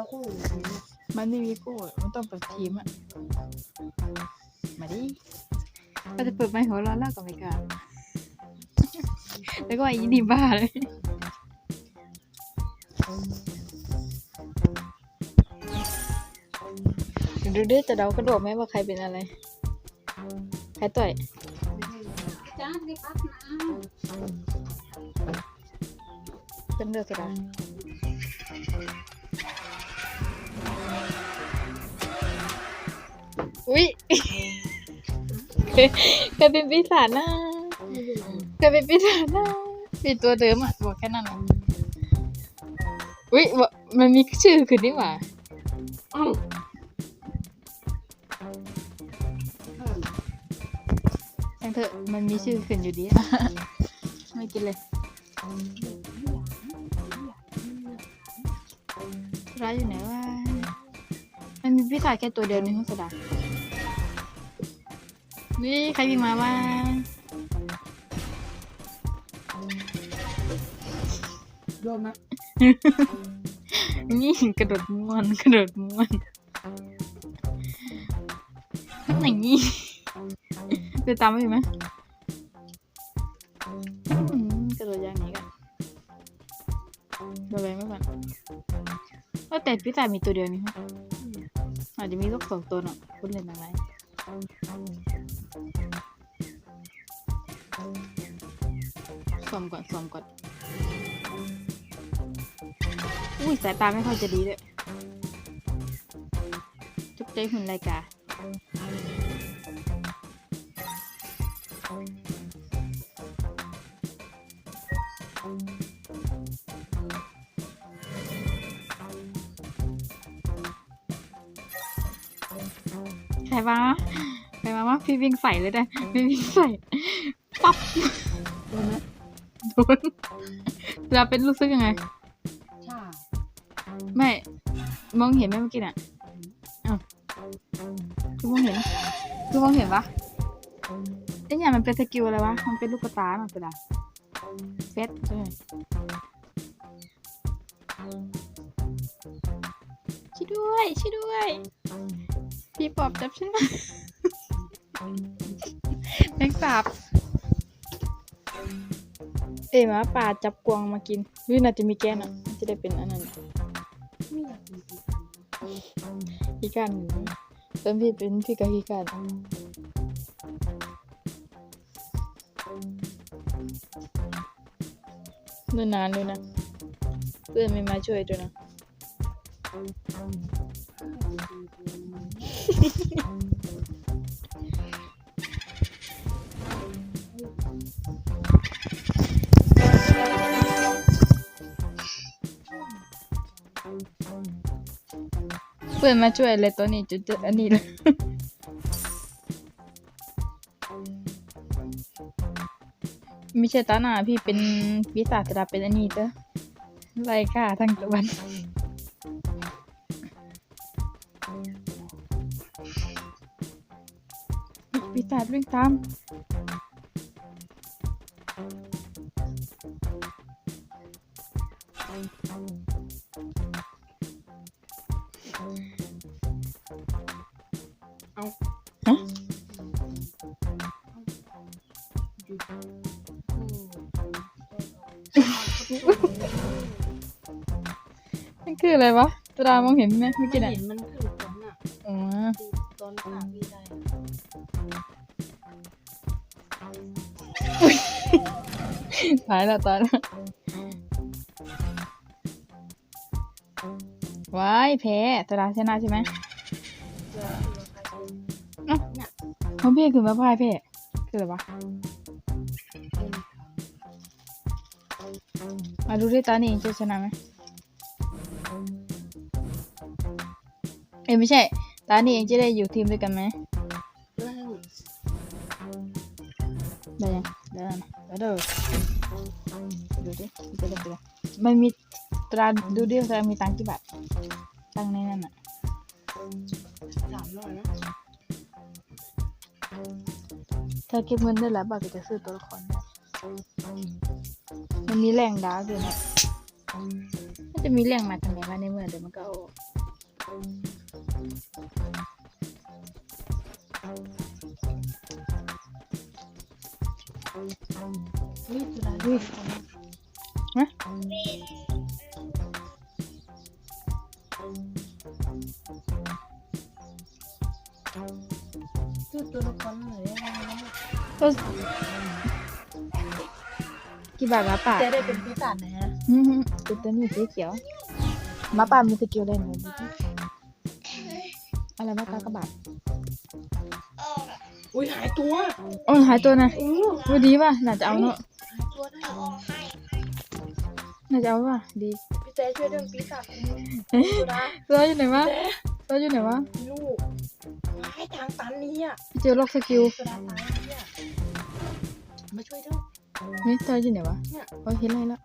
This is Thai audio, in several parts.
เขาคู่มันไม่มีกู้มันต้องเปิดทีมอะมาดิก็จะเปิดไมค์หัวเร้อนแล้วก็ไม่กล้าแล้วก็อีนี่บ้าเลยดูดิจะเดากระโดดไหมว่าใครเป็นอะไร ใครต่อยจ้าได้ปั๊บนะเป็นเลือกกระดาษ อุ้ยเคยเป็นปีศาจนะเคยเป็นปีศาจนะปีตัวเดิมอะบอกแค่นั้นอะอุ้ยว่ามันมีชื่อขึ้นนี่หว่าอ้าวช่างเถอะมันมีชื่อขึ้นอยู่ดี ไม่กินเลยร้ายอยู่ไหนวะมันมีปีศาจแค่ตัวเดียวในห้องสดา นี่ใครมีมาบ้างโดนไหมนี่กระโดดม้วนกระโดดม้วนไหนนี่เดินตามไปอยู่ไหมอืมกระโดดอย่างนี้กันโดดไปไม่ก่อนว่าแต่พี่ตายมีตัวเดียวนี่ฮะอาจจะมีลูกสองตัวเนาะคุณเล่นอะไร สวมก่อนสวมก่อน อุ้ยสายตาไม่ค่อยจะดีเลยจุกใจหุ่นรายกาใครมาใครมาว่าพี่วิ่งใส่เลยได้พี่วิ่งใส่ เราเป็นรู้สึกยังไงใช่ไม่ มองเห็นไหมเมื่อกี้น่ะอ้าวคือมองเห็น คือมองเห็นปะไอ้เนี่ยมันเป็นสกิลอะไรวะ มันเป็นลูกกระตาหน่อยเป็นอะเฟสใช่ไหมช่วยด้วยช่วยด้วย พี่ปอบจับใช่ไหมแมงสาบ เอ้ยหมาป่าจับกวางมากินวิน่าจะมีแกนอะน่าจะได้เป็นอันนั้นไม่อยากกินอีกานหนึ่งตอนพี่เป็นพี่กับอีกานนู่นนานเลยนะ เพื่อนไม่มาช่วยด้วยนะ เพื่อนมาช่วยเลยตัวนี้จุดๆอันนี้เลยไม่ใช่ตาหน้าพี่เป็นปีศาจแต่เป็นอันนี้เด้อไล่ฆ่าทั้งตะวันปีศาจวิ่งตาม นั่นคืออะไรวะตรามองเห็นไหมเมื่อกี้น่ะเห็นมันขึ้นตรงน่ะอ๋อตอนขาพี่ได้ตายแล้วตายแล้วว้ายแพ้ตราชนะใช่ไหมเจอน้องพี่คือมาพ่ายแพ้คืออะไรวะ มาดูด้วยตานี่เองจะชนะไหมเอ้ยไม่ใช่ ตานี่เองจะได้อยู่ทีมด้วยกันไหมเล่าได้ยังได้แล้วนะได้เด้อดูดิจะได้ตัวมันมีตราดูดิตรามีตังค์กี่บาทตังค์ในนั้นอะสามร้อยนะถ้าเก็บเงินได้แล้วบาทก็จะซื้อตัวละครได้ มันมีแรงดาวด้วยนะจะมีเรื่องมาทำไมวะในเมื่อเดี๋ยวมันก็เอาออกนี่จุฬาอุ้ยฮะคือตัวละครไหนอะไรนะก็กี่ บาทวะป่าเจ๊ได้เป็นปีศาจนะฮะอืมเป็นตัวนี้สีเขียวหมาป่ามีสกิลอะไรหนูดูดิอะไรบ้างกากระบาดอุ้ยหายตัวโอ้ยหายตัวนะอู้ดูดีป่ะน่าจะเอาเนอะหายตัวได้น่าจะเอาป่ะดี พี่เจ๊ช่วยเรื่องปีศาจจุฬาตัวอยู่ไหนวะเจ๊ตัวอยู่ไหนวะลูกให้ทางตันนี่อะพี่เจอล็อกสกิลจุฬาตายเนี่ยมาช่วยด้วย นี่ตัวอยู่ไหนวะเนี่ยโอ้ยเห็นอะไรแล้ว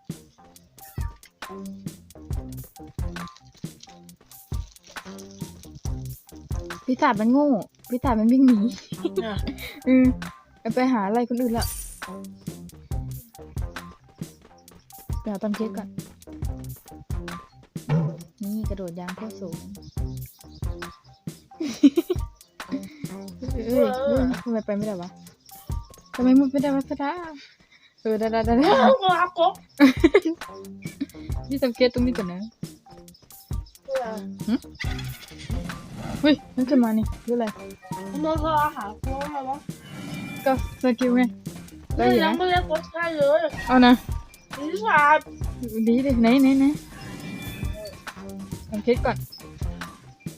พิศาจมันโง่พิศาจมันวิ่งหนีน่ะอืมเอาไปหาอะไรคนอื่นละเดี๋ยวตำเค้กก่อน นี่กระโดดยางโคตรสูงเอ้ยเอ้ยทำไมไปไม่ได้วะทำไมมันไม่ได้วะสดา เออได้ได้ได้ได้เอากระกบนี่ตำเค้กตรงนี้ก่อนนะจุฬาเฮ้ยนั่นขึ้นมานี่รู้อะไรมันก็อาหารตัวอะไรวะก็สกิลไงได้อยู่ยันะงไม่ได้กดใช่เลยเอานะปีศาจดีดิไหนไหนไหนตำเค้กก่อน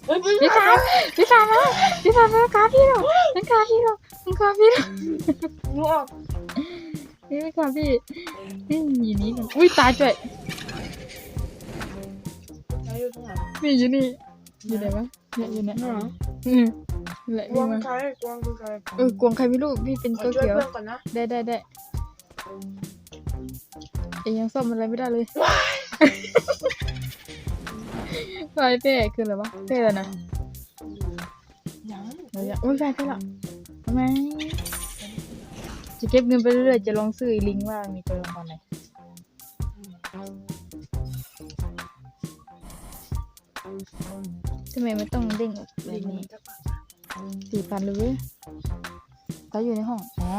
เฮ้ยปีพี่ศาสาวจพี่สาวมาพี่สาวมาคาพี่หรอมันคาพี่หรอมันคาพี่หรองอก นี่ไม่คาพี่นี่อยู่นี่กันอุ้ยตายจ่วยใช้อยู่ตรงไหนนี่อยู่นี่อยู่ไหนวะเนี่ยอยู่เนี่ยหนออืมนั่นแหละกนี่วางมาใครกวางคือใครเออกวงใครไม่รู้พี่เป็นขอตัวช่วยเขียวเพื่อนก่อนนะได้ได้ได้เองยังซ่อมอะไรไม่ได้เลยไฟเป้คืออะไรวะเป้แล้วนะยังเดี๋ยวจะอุ้ยไฟเป้ละทำไม จะเก็บเงินไปเรื่อยๆ จะลองซื้ออีลิงว่ามีตัวละครไหนทำไมไม่ต้องเด้งออกแบบนี้สี่พันเลยเว้ยเขาอยู่ในห้อง อ๋อ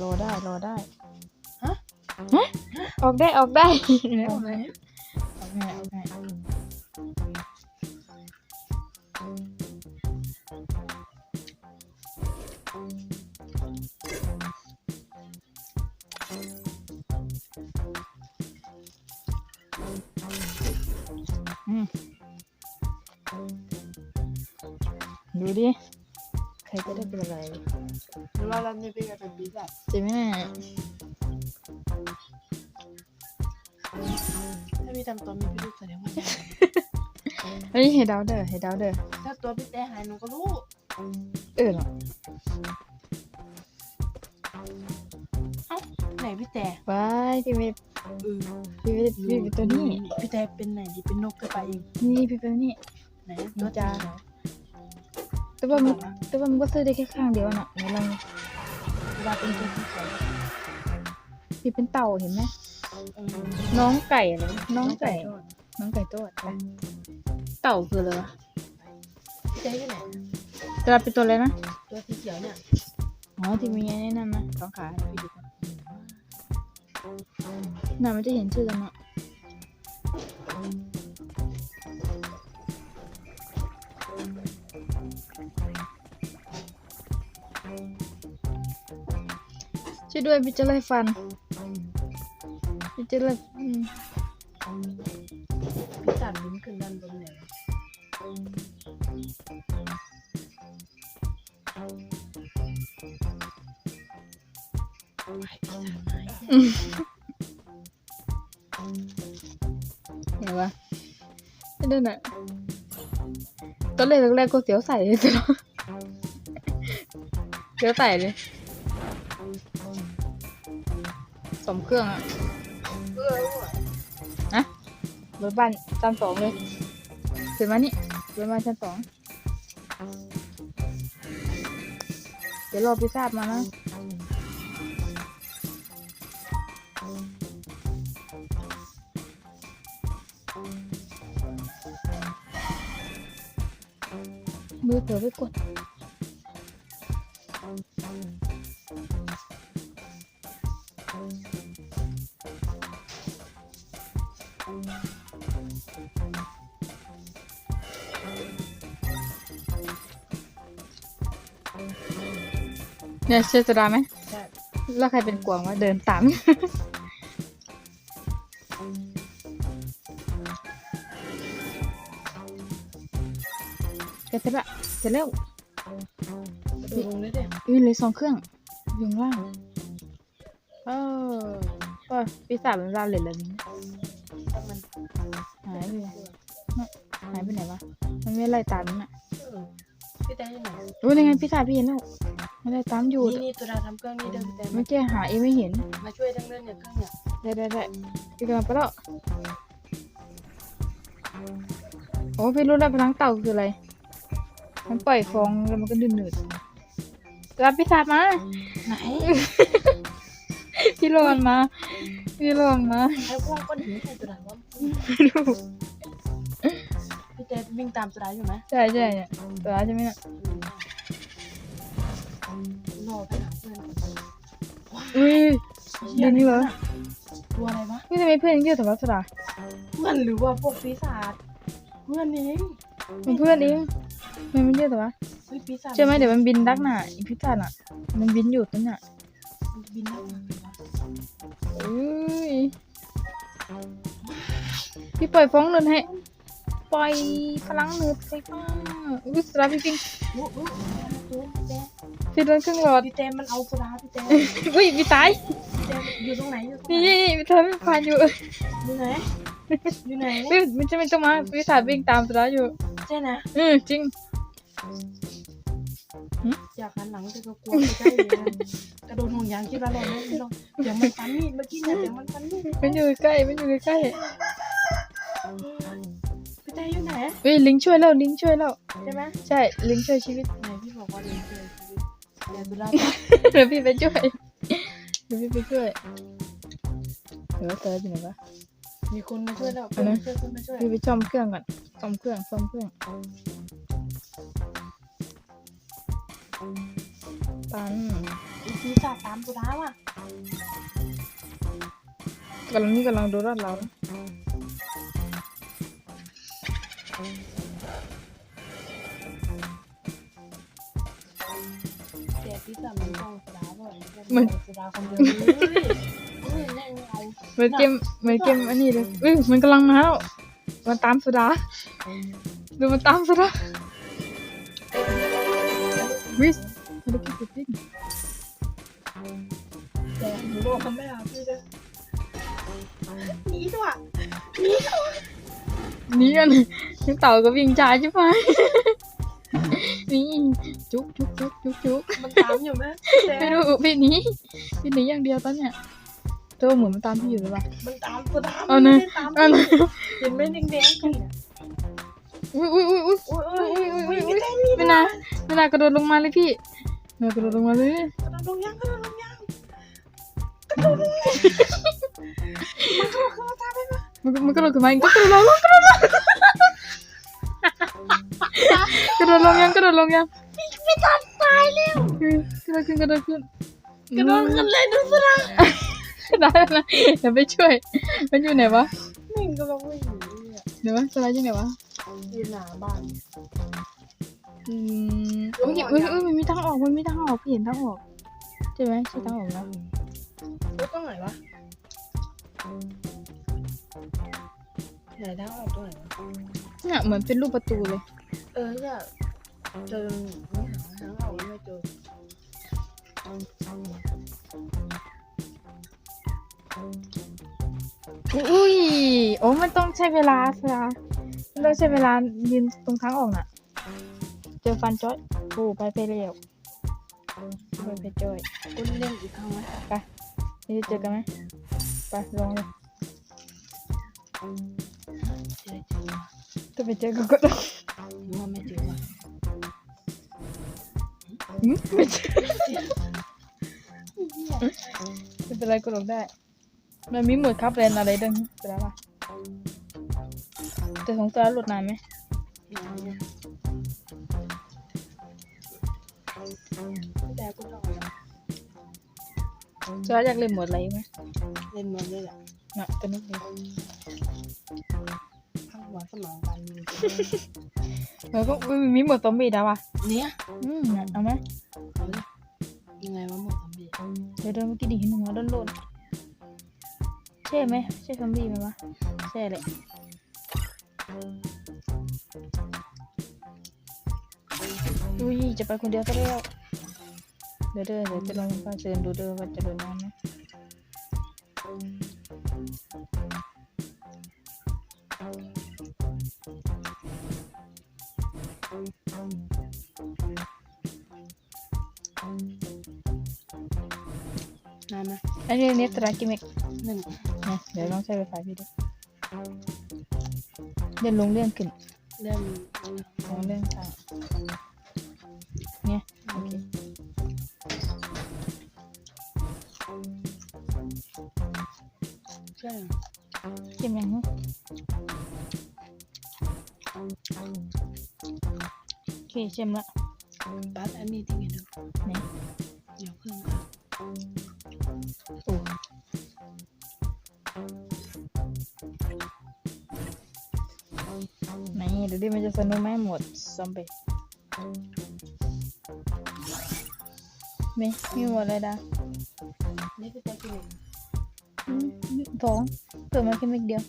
รอได้ รอได้ ฮะฮะออกได้ ออกได้เอาไหนออกง่ายออกง่า ดูดิ ใครจะได้เป็นอะไรหรือว่าเราเนี่ยเป็นอะไรปีศาจเจะแม่ถ้าพี่ทำตัวมีพิรุธแสดงว่าใช่เฮ้ยให้เดาเด้อให้เดาเด้อถ้าตัวพี่แต่หายหนูก็รู้ เออเนาะไหนพี่แต่ว้ายพี่ไม่เออพี่ไม่ได้พี่เป็นตัวนี้ พี่แต่เป็นไหนดีเป็นนกก็ไปเองนี่พี่เป็นนี่ไหนนี่ตัวจ้าจ้า แต่ว่ามันแต่ว่ามันก็ซื้อได้แค่ข้างเดียวน่ะไหนลองเวลาเป็นตัวที่สองพี่เป็นเต่าเห็นไหมเออน้องไก่อะไรน้องไก่ทอดน้องไก่ตัวไปเต่าคืออะไรวะพี่แต่ที่ไหนแต่เราเป็นตัวอะไรนะ ตัวสีเขียวเนี่ย อ๋อที่มีไอ้นั่นนะสองขาพี่ดูก่อนน่ามันจะเห็นชื่อกันเนาะ วยด้วยพี่จะไล่ฟันพี่จะไล่อืมพี่ตัดลิ้นขึ้นด้านบนเนี่ยไปพี่ตัดไม้เห็นปะไม่ได้น่ะตอนแรกแรกๆก็เสียวใส่เลยจ้ะเสียวใส่เลย มเครื่องอะนะรถบ้านชั้นสองเลยเขียนมานี่รถบ้านชั้นสองเดี๋ยวรอพิซซ่ามานะมือเผลอไปกด เนี่ยเชื่อจะได้ไหมใช่แล้วใครเป็นกวางวะเดินตามแกเสร็จละเสร็จแล้วดูลงได้เด็อุ้ยเหลยสองเครื่องอยู่ข้างล่างเออก็ปีศาจมันราเลยแล้วนี่ถ้ามันหายไปไหนหายไปไหนวะ มันไม่ไล่ตามนั่นอะเออพี่แตยังไงรู้ยังไงปีศาจพี่เห็นแล้ว มันไล่ตามอยู่นี่นี่ตัวดาทำเครื่องนี่เดินพี่แตเมื่อกี้หาเองไม่เห็น มาช่วยทั้งเรื่องเนี่ยเครื่องเนี่ยได้ได้ได้พี่กำลังไปแล้วโอ้พี่รู้แล้วพลังเต่าคืออะไร มันปล่อยฟองแล้วมันก็ดืดหนืดๆรับพี่ศาจมาไหนพี่โรนมา พี่โรนมาใครพวกก้อนหินใส่ตัวดาวะไม่รู้พี่แตวิ่งตามตัวดาอยู่ไหมใช่ใช่เนี่ยตัวใช่ไหมเนี่ย รอไปหาเพื่อนก่อนอุ้ย เดี๋ยวนี้เหรอ ตัวอะไรวะพี่ทำไมเพื่อนยังเยอะแต่ว่าสระเพื่อนหรือว่าพวกปีศาจเพื่อนเองมันเพื่อนเองทำไมันไม่เยอะแต่ว่าเฮ้ยปีศาจเชื่อไหมเดี๋ยวมันบินดักหน่ะอีพิษาน่ะ มันบินอยู่ตรงน่ะมันบินได้ยังไงวะอุ้ย พี่ปล่อยฟ้องเนินให้ ปล่อยพลังเนินไฟฟ้าอุ้ยสระพี่ปิง โอ้โหตัวพี่แต พี่โดนครึ่งหลอดพี่แตมันเอาตัวดาพี่แตอุ้ยพี่ตายพี่แตอยู่ตรงไหนอยู่ตรงนี่ไหนนี่พี่ทำพี่ผ่านอยู่อยู่ไหนอยู่ไหนเฮ้ยมันจะไม่ต้องมาพี่สาวิ่งตามสระอยู่ใช่นะอือจริงอยากหันหลังแต่ก็กลัวไม่ใกล้เลยกระโดดห่วงยางคิดว่าเราไม่ลองเดี๋ยวมันฟันมีดเมื่อกี้เนี่ยเดี๋ยวมันฟันมีดมันอยู่ใกล้มันอยู่ใกล้พี่แตอยู่ไหนเฮ้ยลิงช่วยแล้วลิงช่วยแล้วใช่ไหมใช่ลิงช่วยชีวิตไหนพี่บอกว่าเดิ นเจอชีวิตเดี๋ยวดูแลเดี๋ยวพี่ไปช่วยเดี๋ยวพี่ไปช่วยเดี๋ยวเจออยู่ไหนวะมีคนมาช่วยแล้วอันนั้นช่วยคนมาช่วยพี่ไปซ่อมเครื่องก่อนซ่อมเครื่องซ่อมเครื่องตันอีพีศาจตามตัวดาว่ะกำลังนี่กำลังดูรอดเรา นะแต่พี่ศาจมันจ้องตัวดาว่ะมันตัวดาคนเดียวเลยเฮ้ยแม่งเอาเหมือนเกมเหมือนเกมอันนี้เลยเอ้ยมันกำลังมาแล้วมันตามสุดาดูมันตามสุดาวิสมันกินติดดิ้นแต่หนูบอกมันไม่เอาพี่เลยหนีตัวหนีตัวหนี่กันยังเต่ากับวิ่งช้าใช่ไหมนี่ จุกจุกจุกจุกจุกมันตามอยู่ไหมแต่ไม่รู้พี่หนี้พี่หนี้อย่างเดียวตอนเนี้ยตัวเหมือนมันตามพี่อยู่หรือเปล่ามันตามตัวดาเอามันนะไม่ได้ตามเอานะเห็นไหมแดงๆกันเนี่ยอุ้ยอุ้ยอุ้ยอุ้ยโอ้ยโอ้ยอุ้ยโอ้อุ้ยยไม่อุ้ยได้นี่ไม่น่าไม่น่ากระโดดลงมาเลยพี่ไม่น่ากระโดดลงมาเลยกระโดดลงยังกระโดดลงยังกระโดดลงยังมันกระโดดขึ้นมาตามไปปะมันมันกระโดดขึ้นมาอีกก็กระโดดลงกระโดดลงกระโดดลงยังกระโดดลงยัง ไม่ทันตายแล้วเออกระโดดขึ้นกระโดดขึ้นกระโดดขึ้นเลยดูสินะได้แล้วเดี๋ยวไปช่วย มันอยู่ไหนวะแม่งก็ลงไม่อยู่เนี่ยเดี๋ยววะสไลด์อยู่ไหนวะยืนหน้าบ้านอืมเมื่อกี้เอ้ยเอ้ยมันมีทางออกมันมีทางออกพี่เห็นทางออกใช่ไหมใช่ทางออกนะรถตรงไหนวะไหนทางออกตรงไหนวะเนี่ยเหมือนเป็นรูปประตูเลย เออเนี่ยเจอไม่หาทางอ อุ้ย โอ้มันต้องใช้เวลาสลามันต้องใช้เวลายืนตรงทางออกน่ะ เจอฟันจอยโอ้ไปไปเร็วไปไปจอยคุณเล่นอีกครั้งไหมนี่จะเจอกันไหมไปลองเลยเจอเจอจะไปเจอกันก็ได้หรือว่าไม่เจอวะหืมไม่เจอไม่เป็นไรก็ลงได้ มันมีหมวดครับเรนอะไรด้วยเป็นไรปะแต่สงสัยหลุดนานไหมแต่กูนอนแล้วจอร์จอยากเล่นหมดอะไรไหมเล่นมันเลยแหละเนาะตัวนี้เลยข้างหัวสมองกันมีแล้วก็อุ๊ยมีหมดซอมบี้แล้วว่ะเนี้ยอืมเอาไหมเอาเลยยังไงวะหมดซอมบี้เดี๋ยวเดินเมื่อกี้ดิเห็นหัวโดนๆ ใช่ไหมใช่ซอมบี้ไหมวะใช่เลยอุ้ยจะไปคนเดียวซะแล้วเดี๋ยวเดินเดี๋ยวจะลองไปเชิญดูเดินว่าจะเดินน้ำไหมนานไหมอันนี้เน็ตตรากิเมกหนึ่ง นะเดี๋ยวลองใช้ไฟพี่ดูเลื่อนลงเลื่อนขึ้นเริ่มลองเลื่อนค่ะเนี่ยโอเคใช่เก็บยังฮะโอเคเชื่อมละบัสอันนี้ที่ไง ดีมันจะสนุกไหมหมดซอมบี้ไม่มีหมดเลยดานี่คือแต่กินอืมสองเปิดมาแค่เม็ดเดียว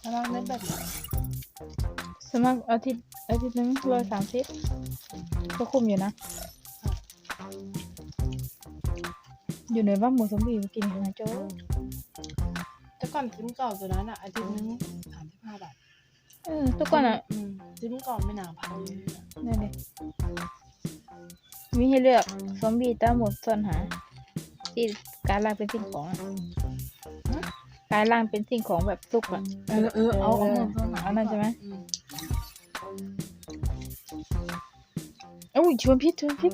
แล้วเราเล่นแบบสมัครอาทิตย์อาทิตย์นึงร้อยสามสิบก็คุ้มอยู่นะ อยู่ในบ้านหมูซอมบี้กินกันนะโจ้ ก่อนซิมเก่าตัวนั้นอะอาทิตย์นึงสามสิบห้าบาทเออทุกคนอะอืมซิมก่อนไม่นานพันเลยอะนี่เลยมีให้เลือกซอมบี้ตามหมดซ่อนหา ที่กลายร่างเป็นสิ่งของอะกลายร่างเป็นสิ่งของแบบซุกอะ เออเออเอาเอาหมดเข้ามาเอานั่นใช่ไหม อืมเอ้ยชวนพิษชวนพิษ